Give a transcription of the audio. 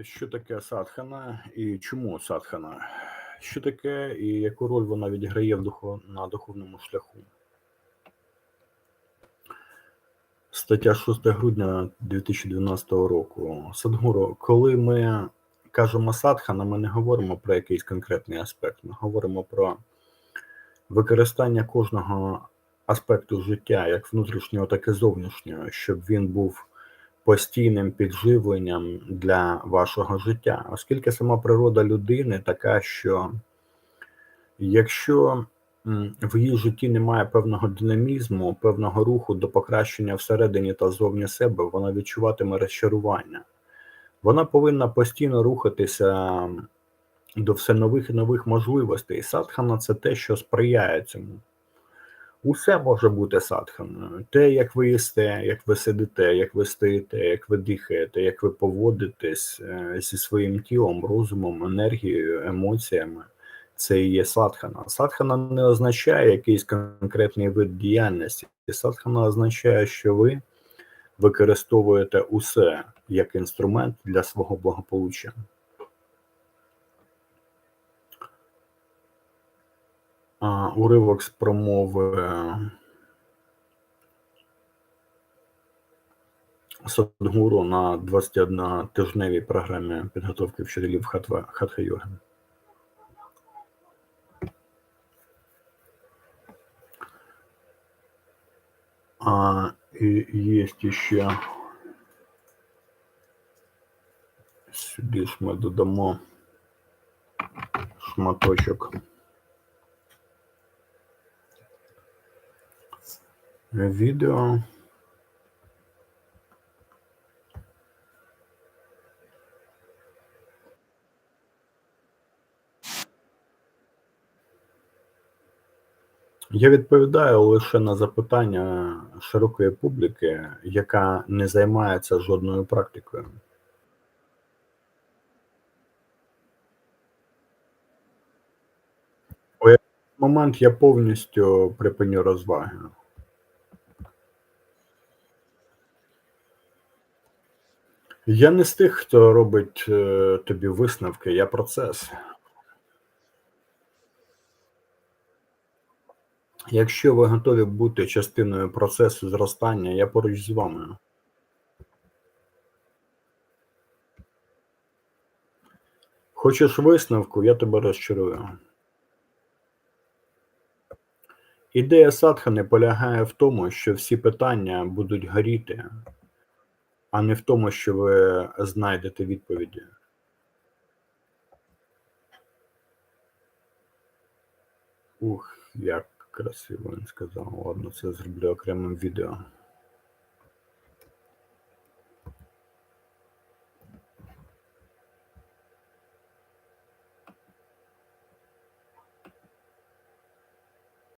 Що таке садхана і чому садхана? Що таке і яку роль вона відіграє в духов... на духовному шляху? Стаття 6 грудня 2012 року. Садгуру, коли ми кажемо садхана, ми не говоримо про якийсь конкретний аспект. Ми говоримо про використання кожного аспекту життя, як внутрішнього, так і зовнішнього, щоб він був постійним підживленням для вашого життя, оскільки сама природа людини така, що якщо в її житті немає певного динамізму, певного руху до покращення всередині та зовні себе, вона відчуватиме розчарування. Вона повинна постійно рухатися до все нових і нових можливостей. Садхана це те, що сприяє цьому. Усе може бути садханою. Те, як ви їсте, як ви сидите, як ви стоїте, як ви дихаєте, як ви поводитесь е, зі своїм тілом, розумом, енергією, емоціями. Це і є садхана. Садхана не означає якийсь конкретний вид діяльності. Садхана означає, що ви використовуєте усе як інструмент для свого благополуччя. Уривок з промови Садгуру на 21 тижневій програмі підготовки вчителів хатха йоги. А, і є ще сюди ж ми додамо шматочок. Відео. Я відповідаю лише на запитання широкої публіки, яка не займається жодною практикою. У момент я повністю припиню розваги. Я не з тих, хто робить е, тобі висновки, я процес. Якщо ви готові бути частиною процесу зростання, я поруч з вами. Хочеш висновку, я тебе розчарую. Ідея садхани полягає в тому, що всі питання будуть горіти а не в тому, що ви знайдете відповіді. Ух, як красиво він сказав. Ладно, це зроблю окремим відео.